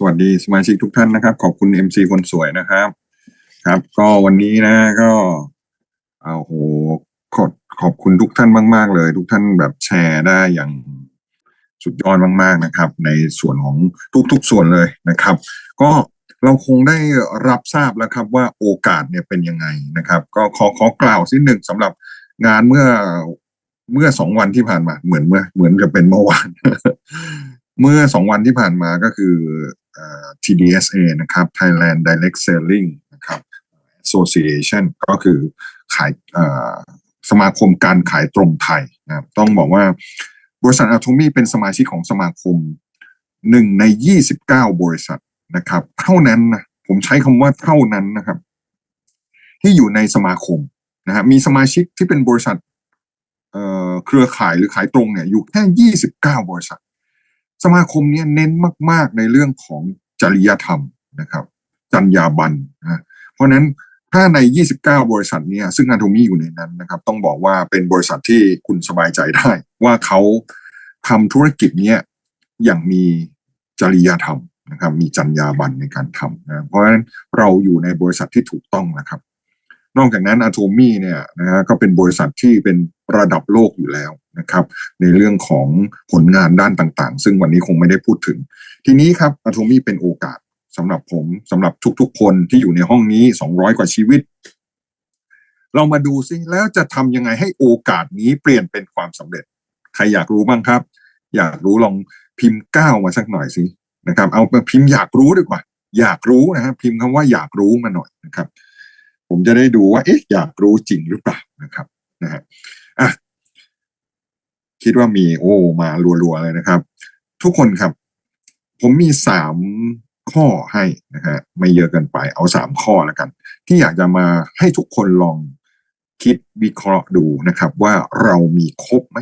สวัสดีสมาชิกทุกท่านนะครับ ขอบคุณ MC คนสวยนะครับ ครับ ก็วันนี้นะก็เอาโหขอบขอบคุณทุกท่านมาก ๆ เลย ทุกท่านแบบแชร์ได้อย่างสุดยอดมาก ๆนะครับ ในส่วนของทุก ๆ ส่วนเลยนะครับ ก็เราคงได้รับทราบแล้วครับว่าโอกาสเนี่ยเป็นยังไงนะครับ ก็ขอขอกล่าวสิหนึ่งสำหรับงานเมื่อเมื่อสองวันที่ผ่านมาเหมือนเมื่อเหมือนจะเป็นเมื่อวาน เมื่อสองวันที่ผ่านมาก็คือ TDSA นะครับ Thailand Direct Selling นะครับ Association ก็คือขายสมาคมการขายตรงไทยนะต้องบอกว่าบริษัทอะ t ทมีเป็นสมาชิกของสมาคมหนึ่งใน 29 บริษัทนะครับ เท่านั้นนะผมใช้คำว่าเท่านั้นนะครับ ที่อยู่ในสมาคมนะฮะมีสมาชิกที่เป็นบริษัทเเครือข่ายหรือขายตรงเนี่ยอยู่แค่ 29 บริษัท สมาคมเนี้เน้นมาก ๆ ในเรื่องของจริยธรรมนะครับ จรรยาบรรณนะเพราะนั้นถ้าใน 29 บริษัทเนี่ยซึ่งอันโทมีอยู่ในนั้นนะครับ ต้องบอกว่าเป็นบริษัทที่คุณสบายใจได้ ว่าเขาทำธุรกิจเนี้ยอย่างมีจริยธรรมนะครับ มีจรรยาบรรณในการทำนะเพราะฉะนั้นเราอยู่ในบริษัทที่ถูกต้องนะครับ นอกจากนั้นอะโทมี่เนี่ยนะฮะก็เป็นบริษัทที่เป็นระดับโลกอยู่แล้วนะครับ ในเรื่องของผลงานด้านต่างๆ ซึ่งวันนี้คงไม่ได้พูดถึง ทีนี้ครับอะโทมี่เป็นโอกาสสำหรับผมสำหรับทุกๆ คนที่อยู่ในห้องนี้ 200 กว่าชีวิต เรามาดูซิแล้วจะทำยังไงให้โอกาสนี้เปลี่ยนเป็นความสำเร็จ ใครอยากรู้บ้างครับ อยากรู้ลองพิมพ์ก้าวมาสักหน่อยสินะครับ เอาพิมพ์อยากรู้ดีกว่า อยากรู้นะครับพิมพ์คำว่าอยากรู้มาหน่อยนะครับ ผมจะได้ดูว่าเอ๊ะอยากรู้จริงหรือเปล่านะครับนะฮะอะคิดว่ามีโอ้มารัวๆเลยนะครับ ทุกคนครับ ผมมีสามข้อให้นะฮะไม่เยอะเกินไปเอาสามข้อแล้วกัน ที่อยากจะมาให้ทุกคนลองคิดวิเคราะห์ดูนะครับ ว่าเรามีครบไหม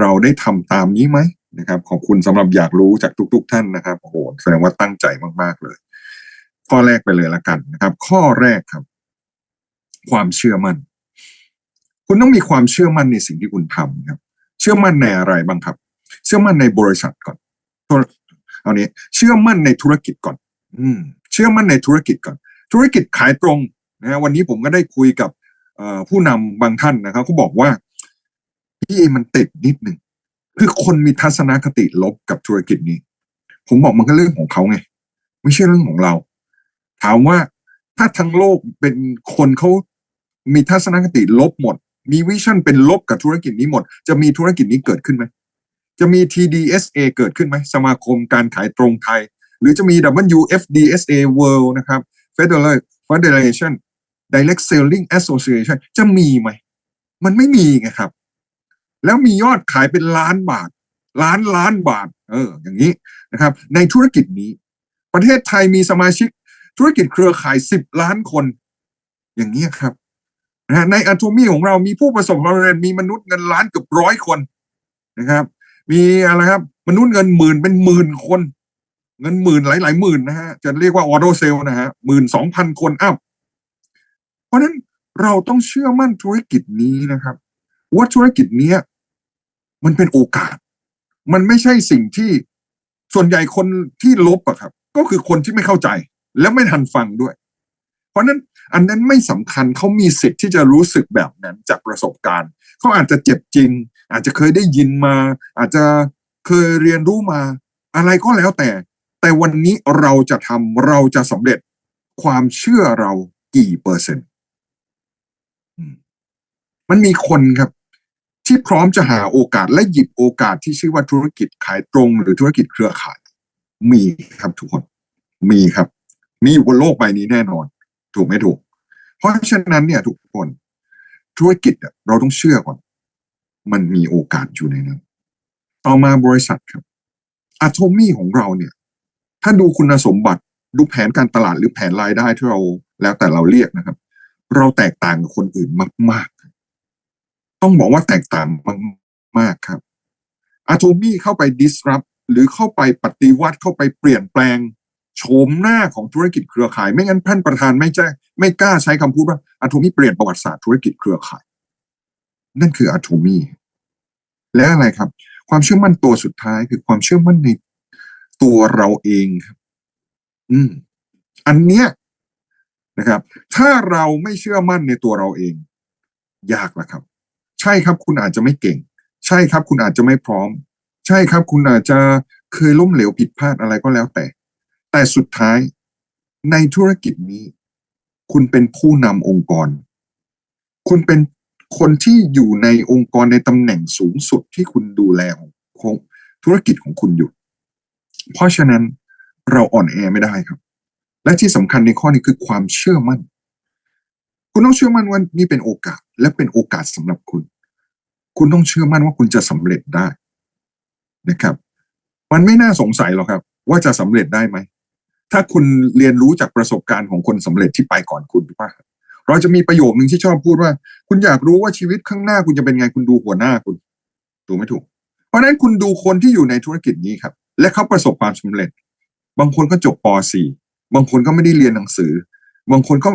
เราได้ทำตามนี้ไหมนะครับ ขอบคุณสำหรับอยากรู้จากทุก ๆท่านนะครับโอ้โหแสดงว่าตั้งใจมากๆเลย ข้อแรกไปเลยละกันนะครับ ข้อแรกครับ ความเชื่อมั่น คุณต้องมีความเชื่อมั่นในสิ่งที่คุณทำครับ เชื่อมั่นในอะไรบ้างครับ เชื่อมั่นในบริษัทก่อนเอานี้เชื่อมั่นในธุรกิจก่อน อืม เชื่อมั่นในธุรกิจก่อน ธุรกิจขายตรงนะฮะวันนี้ผมก็ได้คุยกับผู้นำบางท่านนะครับเขาบอกว่าพี่มันติดนิดหนึ่งคือคนมีทัศนคติลบกับธุรกิจนี้ ผมบอกมันก็เรื่องของเขาไง ไม่ใช่เรื่องของเรา ถามว่าถ้าทั้งโลกเป็นคนเขา มีทัศนคติลบหมด มีวิชั่นเป็นลบกับธุรกิจนี้หมด จะมีธุรกิจนี้เกิดขึ้นไหม จะมี TDSA เกิดขึ้นไหม สมาคมการขายตรงไทย หรือจะมี WFDSA World นะครับ Federal Federation Direct Selling Association จะมีไหม มันไม่มีไงครับ แล้วมียอดขายเป็นล้านบาท ล้านล้านบาท เออ อย่างนี้นะครับ ในธุรกิจนี้ ประเทศไทยมีสมาชิกธุรกิจเครือข่ายสิบล้านคน อย่างนี้ครับ นะในอะโทมีของเรามีผู้ประสบความสำเร็จมีมนุษย์เงินล้านเกือบร้อยคนนะครับ มีอะไรครับ มนุษย์เงินหมื่นเป็นหมื่นคน เงินหมื่นหลายหลายหมื่นนะฮะจะเรียกว่าออโตเซลนะฮะหมื่นสองพันคนอ้าวเพราะนั้นเราต้องเชื่อมั่นธุรกิจนี้นะครับ ว่าธุรกิจเนี้ยมันเป็นโอกาส มันไม่ใช่สิ่งที่ส่วนใหญ่คนที่ลบอะครับ ก็คือคนที่ไม่เข้าใจ แล้วไม่ทันฟังด้วย เพราะนั้นอันนั้นไม่สำคัญเขามีสิทธิ์ที่จะรู้สึกแบบนั้นจากประสบการณ์เขาอาจจะเจ็บจริง อาจจะเคยได้ยินมา อาจจะเคยเรียนรู้มา อะไรก็แล้วแต่ แต่วันนี้เราจะทำเราจะสำเร็จความเชื่อเรากี่เปอร์เซ็นต์มันมีคนครับ ที่พร้อมจะหาโอกาสและหยิบโอกาสที่ชื่อว่าธุรกิจขายตรง หรือธุรกิจเครือข่าย มีครับทุกคน มีครับ มีอยู่บนโลกใบนี้แน่นอน ถูกไม่ถูก เพราะฉะนั้นเนี่ยทุกคนธุรกิจเราต้องเชื่อก่อน มันมีโอกาสอยู่ในนั้น ต่อมาบริษัทครับอะโทมี่ของเราเนี่ย ถ้าดูคุณสมบัติดูแผนการตลาดหรือแผนรายได้ที่เราแล้วแต่เราเรียกนะครับ เราแตกต่างกับคนอื่นมากๆ ต้องบอกว่าแตกต่างมากๆครับอะโทมี่เข้าไป disrupt หรือเข้าไปปฏิวัติเข้าไปเปลี่ยนแปลง โฉมหน้าของธุรกิจเครือข่าย ไม่งั้นท่านประธานไม่ใช่ไม่กล้าใช้คำพูดว่าอะโทมี่เปลี่ยนประวัติศาสตร์ธุรกิจเครือข่าย นั่นคืออะโทมี่และอะไรครับ ความเชื่อมั่นตัวสุดท้ายคือความเชื่อมั่นในตัวเราเองครับ อืม อันเนี้ยนะครับ ถ้าเราไม่เชื่อมั่นในตัวเราเอง ยากแล้วครับ ใช่ครับ คุณอาจจะไม่เก่ง ใช่ครับ คุณอาจจะไม่พร้อม ใช่ครับ คุณอาจจะเคยล้มเหลวผิดพลาดอะไรก็แล้วแต่ แต่สุดท้ายในธุรกิจนี้ คุณเป็นผู้นำองค์กร คุณเป็นคนที่อยู่ในองค์กรในตำแหน่งสูงสุดที่คุณดูแลของของธุรกิจของคุณอยู่ เพราะฉะนั้นเราอ่อนแอไม่ได้ครับ และที่สำคัญในข้อนี้คือความเชื่อมั่น คุณต้องเชื่อมั่นว่านี่เป็นโอกาสและเป็นโอกาสสำหรับคุณ คุณต้องเชื่อมั่นว่าคุณจะสำเร็จได้นะครับ มันไม่น่าสงสัยหรอกครับ ว่าจะสำเร็จได้ไหม ถ้าคุณเรียนรู้จากประสบการณ์ของคนสำเร็จที่ไปก่อนคุณถูกปะเราจะมีประโยคหนึ่งที่ชอบพูดว่า คุณอยากรู้ว่าชีวิตข้างหน้าคุณจะเป็นไงคุณดูหัวหน้าคุณถูกไม่ถูก เพราะฉะนั้นคุณดูคนที่อยู่ในธุรกิจนี้ครับ และเขาประสบความสำเร็จ บางคนก็จบป .4 บางคนก็ไม่ได้เรียนหนังสือ บางคนก็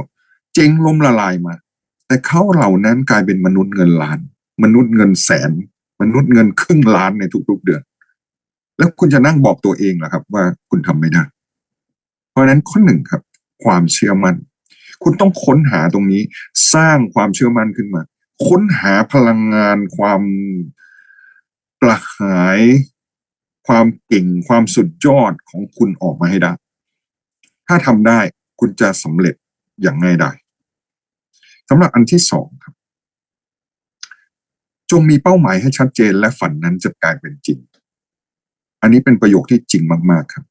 เจ๊งล้มละลายมา แต่เขาเหล่านั้นกลายเป็นมนุษย์เงินล้าน มนุษย์เงินแสน มนุษย์เงินครึ่งล้านในทุกๆเดือน แล้วคุณจะนั่งบอกตัวเองเหรอครับ ว่าคุณทำไม่ได้ ราะฉะนั้นข้อหนึ่งครับ ความเชื่อมั่นคุณต้องค้นหาตรงนี้ สร้างความเชื่อมั่นขึ้นมา ค้นหาพลังงาน ความกระหาย ความเก่ง ความสุดยอดของคุณออกมาให้ได้ ถ้าทำได้คุณจะสำเร็จอย่างง่ายได้สำหรับอันที่สองครับ จงมีเป้าหมายให้ชัดเจนและฝันนั้นจะกลายเป็นจริง อันนี้เป็นประโยคที่จริงมาก ๆ ครับ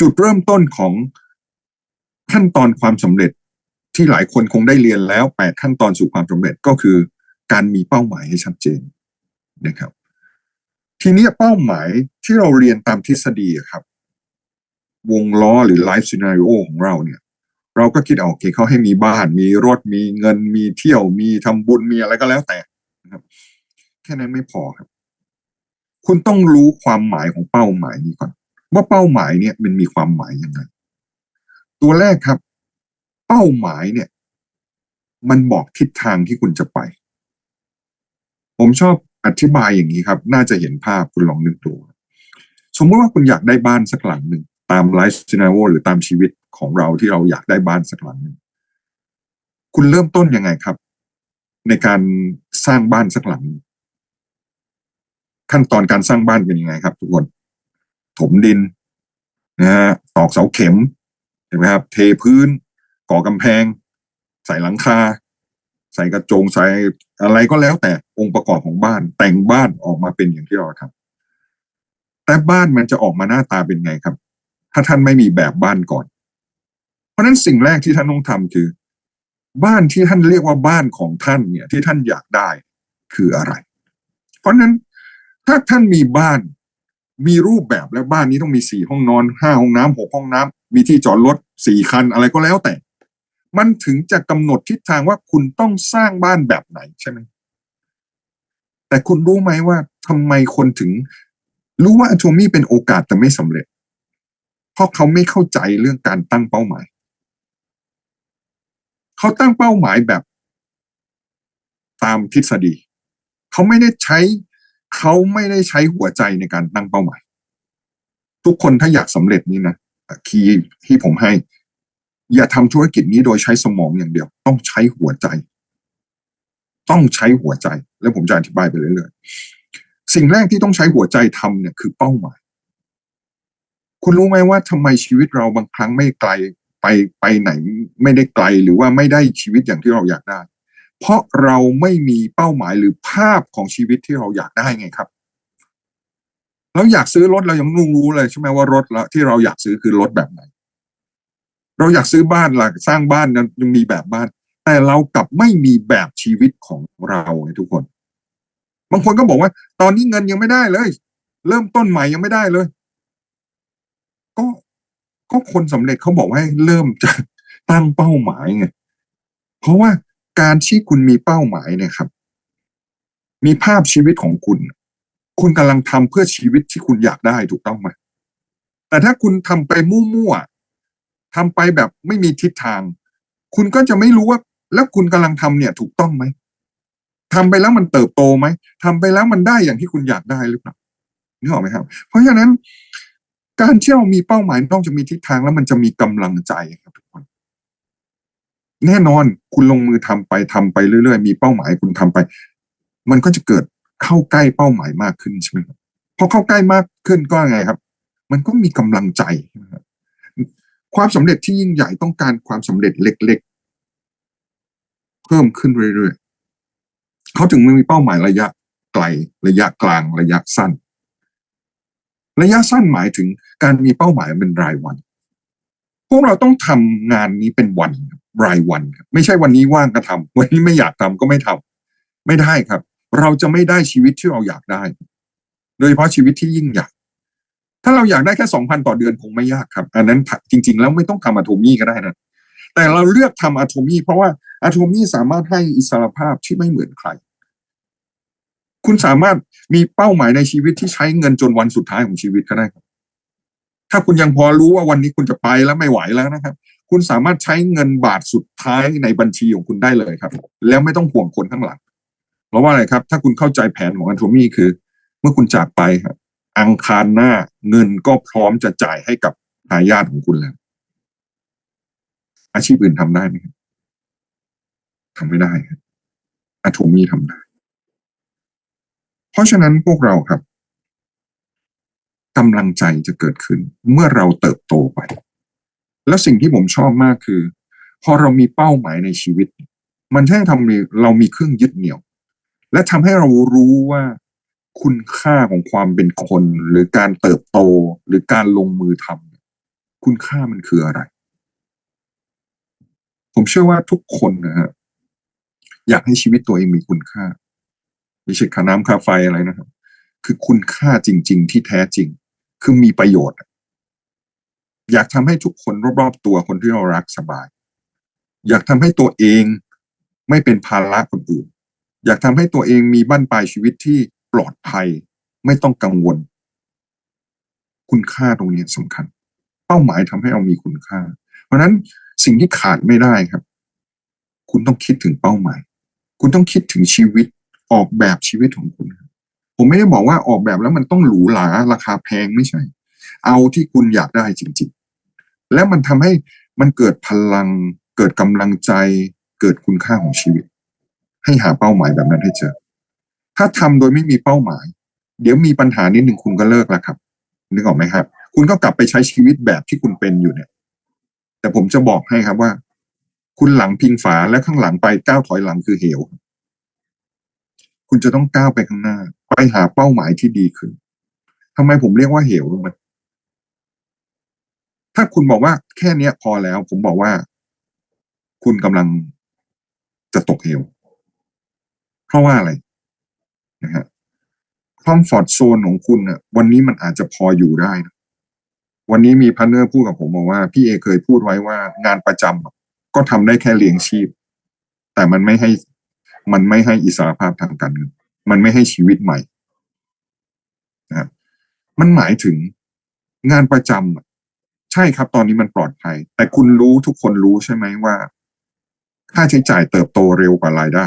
จุดเริ่มต้นของขั้นตอนความสำเร็จที่หลายคนคงได้เรียนแล้วแปดขั้นตอนสู่ความสำเร็จก็คือ การมีเป้าหมายให้ชัดเจนนะครับ ทีนี้เป้าหมายที่เราเรียนตามทฤษฎีครับ วงล้อหรือไลฟ์ซีนารีโอของเราเนี่ย เราก็คิดเอาโอเคเขาให้มีบ้าน มีรถมีเงินมีเที่ยวมีทำบุญมีอะไรก็แล้วแต่นะครับ แค่นั้นไม่พอครับ คุณต้องรู้ความหมายของเป้าหมายนี้ก่อน ว่าเป้าหมายเนี่ยมันมีความหมายยังไง ตัวแรกครับ เป้าหมายเนี่ย มันบอกทิศทางที่คุณจะไป ผมชอบอธิบายอย่างนี้ครับ น่าจะเห็นภาพคุณลองนึกดูสมมติว่าคุณอยากได้บ้านสักหลังหนึ่งตามไลฟ์ซีนาโวหรือตามชีวิตของเราที่เราอยากได้บ้านสักหลังหนึ่งคุณเริ่มต้นยังไงครับ ในการสร้างบ้านสักหลัง ขั้นตอนการสร้างบ้านเป็นยังไงครับ ทุกคน ถมดินนะฮะตอกเสาเข็มเห็นไหมครับ เทพื้น ก่อกำแพง ใส่หลังคา ใส่กระจงใส่อะไรก็แล้วแต่องค์ประกอบของบ้าน แต่งบ้านออกมาเป็นอย่างที่เราทำแต่บ้านมันจะออกมาหน้าตาเป็นไงครับ ถ้าท่านไม่มีแบบบ้านก่อน เพราะฉะนั้นสิ่งแรกที่ท่านต้องทำคือ บ้านที่ท่านเรียกว่าบ้านของท่านเนี่ย ที่ท่านอยากได้คืออะไร เพราะฉะนั้นถ้าท่านมีบ้าน มีรูปแบบแล้วบ้านนี้ต้องมีสี่ห้องนอนห้าห้องน้ำหกห้องน้ำมีที่จอดรถสี่คันอะไรก็แล้วแต่ มันถึงจะกำหนดทิศทางว่าคุณต้องสร้างบ้านแบบไหนใช่ไหมแต่คุณรู้ไหมว่าทำไมคนถึง รู้ว่าอะโทมี่เป็นโอกาสแต่ไม่สำเร็จ เพราะเขาไม่เข้าใจเรื่องการตั้งเป้าหมาย เขาตั้งเป้าหมายแบบ ตามทฤษฎี เขาไม่ได้ใช้ เขาไม่ได้ใช้หัวใจในการตั้งเป้าหมาย ทุกคนถ้าอยากสำเร็จนี่นะคีย์ที่ผมให้ อย่าทำธุรกิจนี้โดยใช้สมองอย่างเดียว ต้องใช้หัวใจ ต้องใช้หัวใจ แล้วผมจะอธิบายไปเรื่อยๆสิ่งแรกที่ต้องใช้หัวใจทำเนี่ยคือเป้าหมาย คุณรู้ไหมว่าทำไมชีวิตเราบางครั้งไม่ไกลไปไปไหน ไม่ได้ไกลหรือว่าไม่ได้ชีวิตอย่างที่เราอยากได้ เพราะเราไม่มีเป้าหมายหรือภาพของชีวิตที่เราอยากได้ไงครับเราอยากซื้อรถเรายังรู้รู้เลยใช่ไหมว่ารถที่เราอยากซื้อคือรถแบบไหน เราอยากซื้อบ้านหลักสร้างบ้านนั้นยังมีแบบบ้าน แต่เรากลับไม่มีแบบชีวิตของเราไงทุกคน บางคนก็บอกว่า ตอนนี้เงินยังไม่ได้เลย เริ่มต้นใหม่ยังไม่ได้เลย ก็ก็คนสำเร็จเขาบอกว่าให้เริ่มจากตั้งเป้าหมายไงเพราะว่า การที่คุณมีเป้าหมายเนี่ยครับ มีภาพชีวิตของคุณ คุณกำลังทำเพื่อชีวิตที่คุณอยากได้ถูกต้องไหมแต่ถ้าคุณทำไปมั่วๆทำไปแบบไม่มีทิศทาง คุณก็จะไม่รู้ว่า แล้วคุณกำลังทำเนี่ย ถูกต้องไหมทำไปแล้วมันเติบโตไหมทำไปแล้วมันได้อย่างที่คุณอยากได้หรือเปล่านึกออกไหมครับ เพราะฉะนั้น การที่เรามีเป้าหมายนอกจากมีทิศทางแล้วมันจะมีกำลังใจครับทุกคน แน่นอนคุณลงมือทำไปทำไปเรื่อยๆ มีเป้าหมายคุณทำไป มันก็จะเกิดเข้าใกล้เป้าหมายมากขึ้นใช่ไหมครับพอเข้าใกล้มากขึ้นก็ไงครับ มันก็มีกำลังใจความสำเร็จที่ยิ่งใหญ่ต้องการความสำเร็จเล็ก ๆ เพิ่มขึ้นเรื่อยๆเขาถึงมีเป้าหมายระยะไกล ระยะกลาง ระยะสั้น ระยะสั้นหมายถึงการมีเป้าหมายเป็นรายวัน พวกเราต้องทำงานนี้เป็นวันครับ รายวันครับไม่ใช่วันนี้ว่างก็ทำวันนี้ไม่อยากทำก็ไม่ทำไม่ได้ครับ เราจะไม่ได้ชีวิตที่เราอยากได้ โดยเฉพาะชีวิตที่ยิ่งใหญ่ถ้าเราอยากได้แค่สองพันต่อเดือนคงไม่ยากครับ อันนั้นจริง ๆ แล้วไม่ต้องทำอะโทมี่ก็ได้นะแต่เราเลือกทำอะโทมี่เพราะว่าอะโทมี่สามารถให้อิสรภาพที่ไม่เหมือนใคร คุณสามารถมีเป้าหมายในชีวิตที่ใช้เงินจนวันสุดท้ายของชีวิตก็ได้ครับถ้าคุณยังพอรู้ว่าวันนี้คุณจะไปแล้วไม่ไหวแล้วนะครับ คุณสามารถใช้เงินบาทสุดท้ายในบัญชีของคุณได้เลยครับ แล้วไม่ต้องห่วงคนข้างหลัง เพราะว่าอะไรครับ ถ้าคุณเข้าใจแผนของอันโทมี่คือ เมื่อคุณจากไปครับอังคารหน้าเงินก็พร้อมจะจ่ายให้กับทายาทของคุณแล้ว อาชีพอื่นทำได้ไหมครับทำไม่ได้ครับอะโทมี่ทำได้ เพราะฉะนั้นพวกเราครับกำลังใจจะเกิดขึ้นเมื่อเราเติบโตไป แล้วสิ่งที่ผมชอบมากคือ พอเรามีเป้าหมายในชีวิต มันแค่ทำให้เรามีเครื่องยึดเหนี่ยว และทำให้เรารู้ว่าคุณค่าของความเป็นคน หรือการเติบโตหรือการลงมือทำคุณค่ามันคืออะไร ผมเชื่อว่าทุกคนนะฮะอยากให้ชีวิตตัวเองมีคุณค่าไม่ใช่ค่าน้ำค่าไฟอะไรนะครับ คือคุณค่าจริง ๆ ที่แท้จริง คือมีประโยชน์ อยากทำให้ทุกคนรอบๆตัวคนที่เรารักสบาย อยากทำให้ตัวเองไม่เป็นภาระคนอื่น อยากทำให้ตัวเองมีบั้นปลายชีวิตที่ปลอดภัย ไม่ต้องกังวล คุณค่าตรงนี้สำคัญ เป้าหมายทำให้เรามีคุณค่า เพราะนั้นสิ่งที่ขาดไม่ได้ครับ คุณต้องคิดถึงเป้าหมาย คุณต้องคิดถึงชีวิตออกแบบชีวิตของคุณผมไม่ได้บอกว่าออกแบบแล้วมันต้องหรูหราราคาแพงไม่ใช่ เอาที่คุณอยากได้จริงๆ แล้วมันทำให้มันเกิดพลัง เกิดกำลังใจ เกิดคุณค่าของชีวิต ให้หาเป้าหมายแบบนั้นให้เจอ ถ้าทำโดยไม่มีเป้าหมาย เดี๋ยวมีปัญหานิดหนึ่งคุณก็เลิกแล้วครับนึกออกไหมครับ คุณก็กลับไปใช้ชีวิตแบบที่คุณเป็นอยู่เนี่ย แต่ผมจะบอกให้ครับว่า คุณหลังพิงฝาและข้างหลังไปก้าวถอยหลังคือเหว คุณจะต้องก้าวไปข้างหน้า ไปหาเป้าหมายที่ดีขึ้นทำไมผมเรียกว่าเหวรู้ไหม ถ้าคุณบอกว่าแค่เนี้ยพอแล้ว ผมบอกว่า คุณกำลังจะตกเหวเพราะว่าอะไรนะฮะความฟอร์ดโซนของคุณน่ะวันนี้มันอาจจะพออยู่ได้นะวันนี้มีพันเนอร์พูดกับผมบอกว่า พี่เอเคยพูดไว้ว่างานประจำก็ทำได้แค่เลี้ยงชีพ แต่มันไม่ให้มันไม่ให้อิสรภาพทางการเงินมันไม่ให้ชีวิตใหม่นะมันหมายถึงงานประจำ ใช่ครับตอนนี้มันปลอดภัย แต่คุณรู้ทุกคนรู้ใช่ไหมว่า ค่าใช้จ่ายเติบโตเร็วกว่ารายได้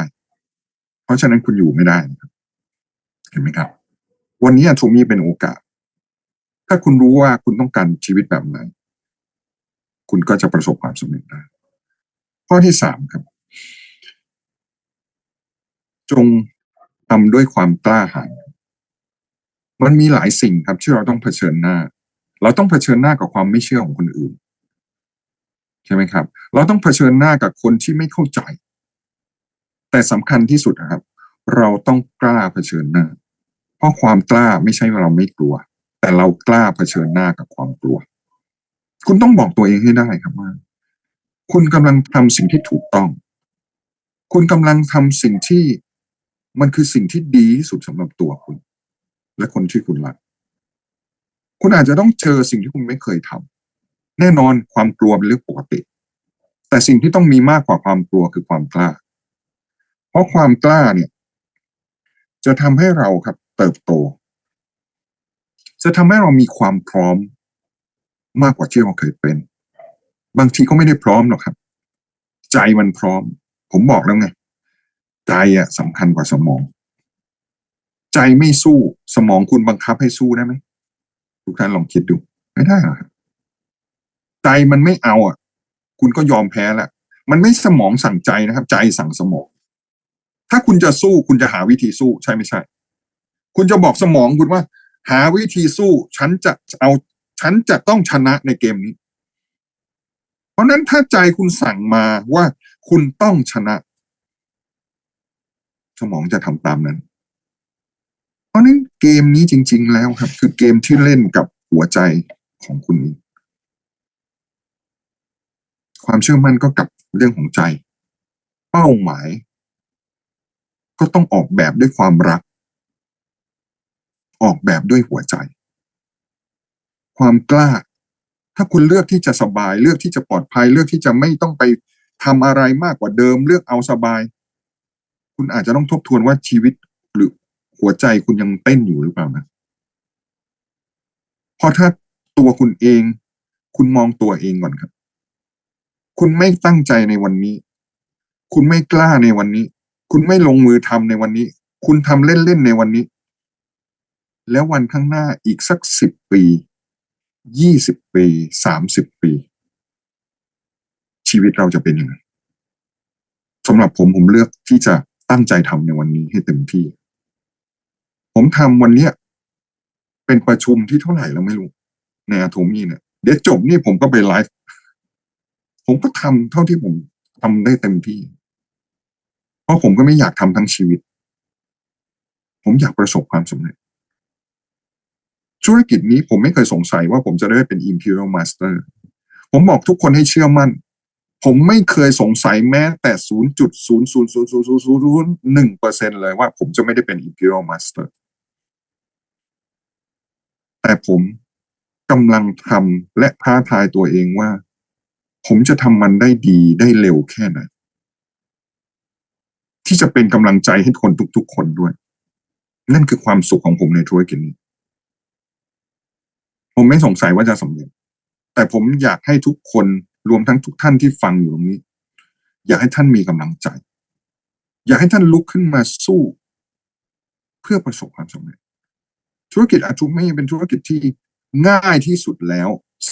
เพราะฉะนั้นคุณอยู่ไม่ได้นะครับเห็นไหมครับ วันนี้ทูมีเป็นโอกาส ถ้าคุณรู้ว่าคุณต้องการชีวิตแบบไหน คุณก็จะประสบความสำเร็จได้ ข้อที่สามครับ จงทำด้วยความกล้าหาญมันมีหลายสิ่งครับที่เราต้องเผชิญหน้า เราต้องเผชิญหน้ากับความไม่เชื่อของคนอื่น ใช่ไหมครับ เราต้องเผชิญหน้ากับคนที่ไม่เข้าใจ แต่สำคัญที่สุดนะครับ เราต้องกล้าเผชิญหน้า เพราะความกล้าไม่ใช่ว่าเราไม่กลัว แต่เรากล้าเผชิญหน้ากับความกลัว คุณต้องบอกตัวเองให้ได้ครับว่า คุณกำลังทำสิ่งที่ถูกต้อง คุณกำลังทำสิ่งที่มันคือสิ่งที่ดีที่สุดสำหรับตัวคุณ และคนที่คุณรัก คุณอาจจะต้องเจอสิ่งที่คุณไม่เคยทำแน่นอนความกลัวเป็นเรื่องปกติ แต่สิ่งที่ต้องมีมากกว่าความกลัวคือความกล้า เพราะความกล้าเนี่ย จะทำให้เราครับ เติบโต จะทำให้เรามีความพร้อมมากกว่าที่เราเคยเป็น บางทีก็ไม่ได้พร้อมหรอกครับ ใจมันพร้อม ผมบอกแล้วไงใจอะสำคัญกว่าสมอง ใจไม่สู้สมองคุณบังคับให้สู้ได้ไหม ทุกท่านลองคิดดู ไม่ได้หรอกใจมันไม่เอาอะ คุณก็ยอมแพ้แล้วมันไม่สมองสั่งใจนะครับ ใจสั่งสมอง ถ้าคุณจะสู้คุณจะหาวิธีสู้ใช่ไม่ใช่ คุณจะบอกสมองคุณว่า หาวิธีสู้ ฉันจะเอาฉันจะต้องชนะในเกมนี้ เพราะนั้นถ้าใจคุณสั่งมาว่าคุณต้องชนะ สมองจะทำตามนั้น เกมนี้จริง ๆ แล้วครับ คือเกมที่เล่นกับหัวใจของคุณ ความเชื่อมั่นก็กับเรื่องของใจ เป้าหมาย ก็ต้องออกแบบด้วยความรัก ออกแบบด้วยหัวใจ ความกล้า ถ้าคุณเลือกที่จะสบาย เลือกที่จะปลอดภัย เลือกที่จะไม่ต้องไปทำอะไรมากกว่าเดิม เลือกเอาสบาย คุณอาจจะต้องทบทวนว่าชีวิต หัวใจคุณยังเต้นอยู่หรือเปล่านะเพราะถ้าตัวคุณเอง คุณมองตัวเองก่อนครับ คุณไม่ตั้งใจในวันนี้ คุณไม่กล้าในวันนี้ คุณไม่ลงมือทำในวันนี้ คุณทำเล่นๆในวันนี้ แล้ววันข้างหน้าอีกสักสิบปียี่สิบปีสามสิบปี ชีวิตเราจะเป็นยังไงสำหรับผมผมเลือกที่จะตั้งใจทำในวันนี้ให้เต็มที่ ผมทำวันเนี้ยเป็นประชุมที่เท่าไหร่แล้วไม่รู้ ในอะโทมี่เนี่ย เดี๋ยวจบนี่ผมก็ไปไลฟ์ผมก็ทำเท่าที่ผมทำได้เต็มที่ เพราะผมก็ไม่อยากทำทั้งชีวิต ผมอยากประสบความสำเร็จ ธุรกิจนี้ผมไม่เคยสงสัยว่าผมจะได้เป็น Imperial Master ผมบอกทุกคนให้เชื่อมั่น ผมไม่เคยสงสัยแม้แต่ 0.0000001เปอร์เซ็นเลยว่าผมจะไม่ได้เป็น Imperial Master แต่ผมกำลังทำและท้าทายตัวเองว่า ผมจะทำมันได้ดีได้เร็วแค่ไหนที่จะเป็นกำลังใจให้คนทุกๆคนด้วย นั่นคือความสุขของผมในธุรกิจนี้ ผมไม่สงสัยว่าจะสำเร็จ แต่ผมอยากให้ทุกคนรวมทั้งทุกท่านที่ฟังอยู่ตรงนี้ อยากให้ท่านมีกำลังใจ อยากให้ท่านลุกขึ้นมาสู้ เพื่อประสบความสำเร็จ ธุรกิจอาทุไม่เป็นธุรกิจที่ง่ายที่สุดแล้ว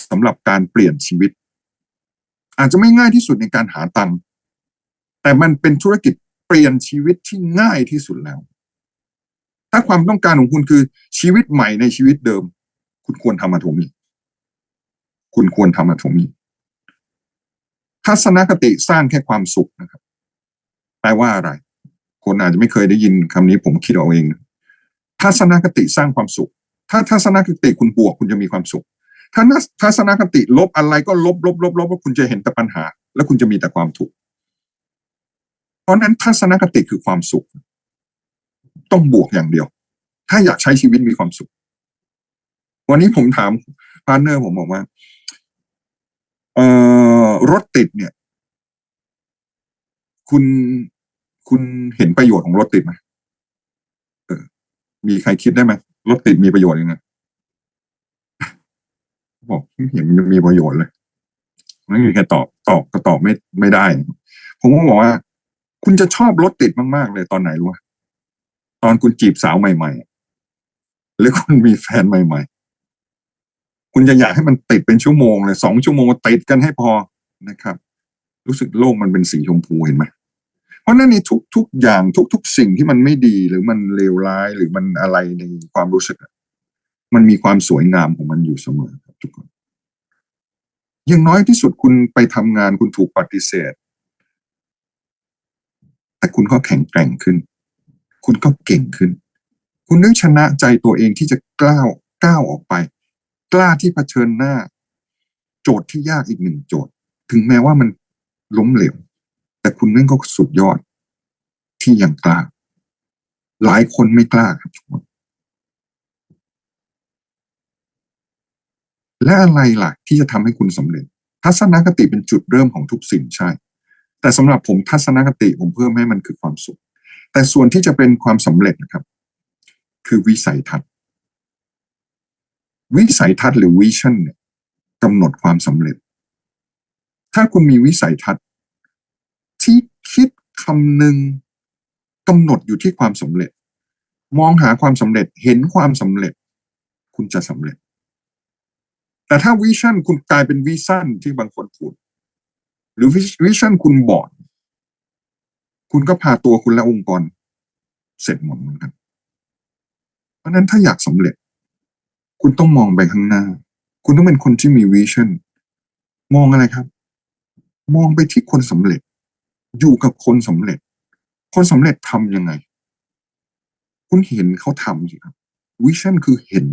สำหรับการเปลี่ยนชีวิต อาจจะไม่ง่ายที่สุดในการหาตังค์แต่มันเป็นธุรกิจเปลี่ยนชีวิตที่ง่ายที่สุดแล้ว ถ้าความต้องการของคุณคือชีวิตใหม่ในชีวิตเดิม คุณควรทำอะโทมีคุณควรทำอะโทมีทัศนคติสร้างแค่ความสุขนะครับแปลว่าอะไร คนอาจจะไม่เคยได้ยินคำนี้ผมคิดเอาเอง ทัศนคติสร้างความสุข ถ้าทัศนคติคุณบวกคุณจะมีความสุข ถ้าทัศนคติลบอะไรก็ลบลบลบลบคุณจะเห็นแต่ปัญหา แล้วคุณจะมีแต่ความทุกข์เพราะนั้นทัศนคติคือความสุข ต้องบวกอย่างเดียว ถ้าอยากใช้ชีวิตมีความสุข วันนี้ผมถามพาร์เนอร์ผมบอกว่าเอ่อรถติดเนี่ย คุณคุณเห็นประโยชน์ของรถติดไหม มีใครคิดได้ไหมรถติดมีประโยชน์ยังไงบอกเห็นมันมีประโยชน์เลยไม่มีใครตอบตอบก็ตอบไม่ไม่ได้ ผมก็บอกว่า คุณจะชอบรถติดมากๆเลยตอนไหนรู้ไหตอนคุณจีบสาวใหม่ๆหรือคุณมีแฟนใหม่ ๆ คุณจะอยากให้มันติดเป็นชั่วโมงเลยสองชั่วโมงติดกันให้พอนะครับ รู้สึกโลกมันเป็นสีชมพูเห็นไหม ราะนั่นในทุก ๆ อย่างทุก ๆ สิ่งที่มันไม่ดีหรือมันเลวร้ายหรือมันอะไรในความรู้สึก มันมีความสวยงามของมันอยู่เสมอครับทุกคนอย่างน้อยที่สุดคุณไปทำงานคุณถูกปฏิเสธ แต่คุณก็แข็งแกร่งขึ้น คุณก็เก่งขึ้น คุณนึกชนะใจตัวเองที่จะกล้าวก้าวออกไป กล้าที่เผชิญหน้า โจทย์ที่ยากอีกหนึ่งโจทย์ ถึงแม้ว่ามันล้มเหลว แต่คุณนั่นก็สุดยอดที่ยังกล้า หลายคนไม่กล้าครับทุกคนและอะไรล่ะที่จะทำให้คุณสำเร็จ ทัศนคติเป็นจุดเริ่มของทุกสิ่งใช่ แต่สำหรับผมทัศนคติผมเพิ่มให้มันคือความสุข แต่ส่วนที่จะเป็นความสำเร็จนะครับ คือวิสัยทัศน์ วิสัยทัศน์หรือวิชั่นเนี่ยกำหนดความสำเร็จ ถ้าคุณมีวิสัยทัศน์ คำหนึ่งกำหนดอยู่ที่ความสำเร็จ มองหาความสำเร็จเห็นความสำเร็จ คุณจะสำเร็จ แต่ถ้าวิชั่นคุณกลายเป็นวิชั่นที่บางคนพูดหรือวิชั่นคุณบอดคุณก็พาตัวคุณและองค์กร เสร็จหมดเหมือนกันเพราะฉะนั้นถ้าอยากสำเร็จ คุณต้องมองไปข้างหน้า คุณต้องเป็นคนที่มีวิชั่นมองอะไรครับ มองไปที่คนสำเร็จ อยู่กับคนสำเร็จ คนสำเร็จทำยังไง คุณเห็นเขาทำสิครับวิชั่นคือเห็น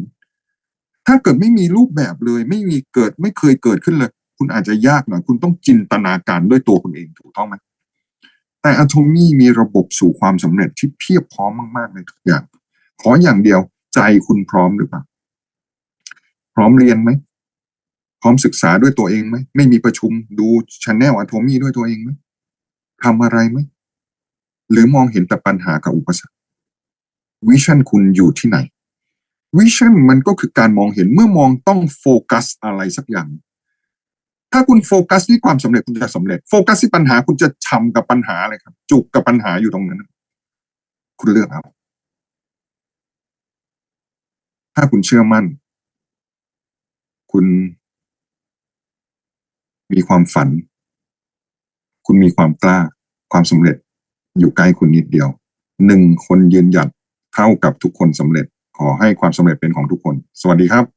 ถ้าเกิดไม่มีรูปแบบเลย ไม่มีเกิดไม่เคยเกิดขึ้นเลย คุณอาจจะยากหน่อย คุณต้องจินตนาการด้วยตัวคุณเองถูกต้องไหมแต่อะโทมี่มีระบบสู่ความสำเร็จที่เพียบพร้อมมากๆในทุกอย่าง ขออย่างเดียวใจคุณพร้อมหรือเปล่า พร้อมเรียนไหม พร้อมศึกษาด้วยตัวเองไหม ไม่มีประชุมดูชแนลอะโทมี่ด้วยตัวเองไหม ทำอะไรไหม หรือมองเห็นแต่ปัญหากับอุปสรรควิชั่นคุณอยู่ที่ไหนวิชั่นมันก็คือการมองเห็นเมื่อมองต้องโฟกัสอะไรสักอย่าง ถ้าคุณโฟกัสที่ความสำเร็จคุณจะสำเร็จโฟกัสที่ปัญหาคุณจะช้ำกับปัญหาเลยครับ จุกกับปัญหาอยู่ตรงนั้น คุณเลือกเอาถ้าคุณเชื่อมั่น คุณ มีความฝัน คุณมีความกล้า ความสำเร็จอยู่ใกล้คุณนิดเดียวหนึ่งคนยืนหยัดเท่ากับทุกคนสำเร็จ ขอให้ความสำเร็จเป็นของทุกคน สวัสดีครับ